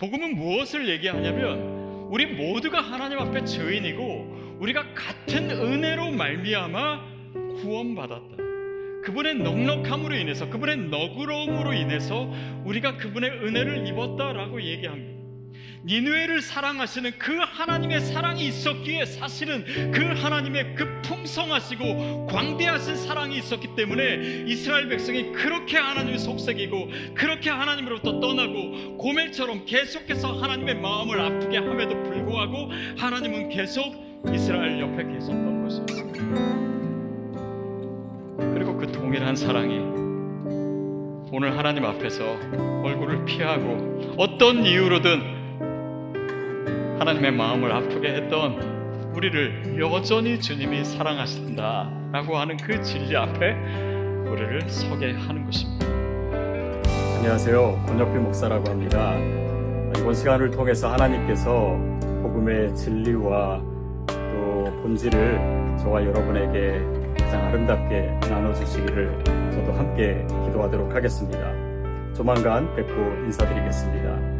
복음은 무엇을 얘기하냐면 우리 모두가 하나님 앞에 죄인이고 우리가 같은 은혜로 말미암아 구원받았다. 그분의 넉넉함으로 인해서 그분의 너그러움으로 인해서 우리가 그분의 은혜를 입었다라고 얘기합니다. 니누에를 사랑하시는 그 하나님의 사랑이 있었기에 사실은 그 하나님의 그 풍성하시고 광대하신 사랑이 있었기 때문에 이스라엘 백성이 그렇게 하나님의 속삭이고 그렇게 하나님으로부터 떠나고 고멜처럼 계속해서 하나님의 마음을 아프게 함에도 불구하고 하나님은 계속 이스라엘 옆에 계셨던 것이었습니다. 그리고 그 동일한 사랑이 오늘 하나님 앞에서 얼굴을 피하고 어떤 이유로든 하나님의 마음을 아프게 했던 우리를 여전히 주님이 사랑하신다라고 하는 그 진리 앞에 우리를 서게 하는 것입니다. 안녕하세요. 권혁비 목사라고 합니다. 이번 시간을 통해서 하나님께서 복음의 진리와 또 본질을 저와 여러분에게 가장 아름답게 나눠주시기를 저도 함께 기도하도록 하겠습니다. 조만간 뵙고 인사드리겠습니다.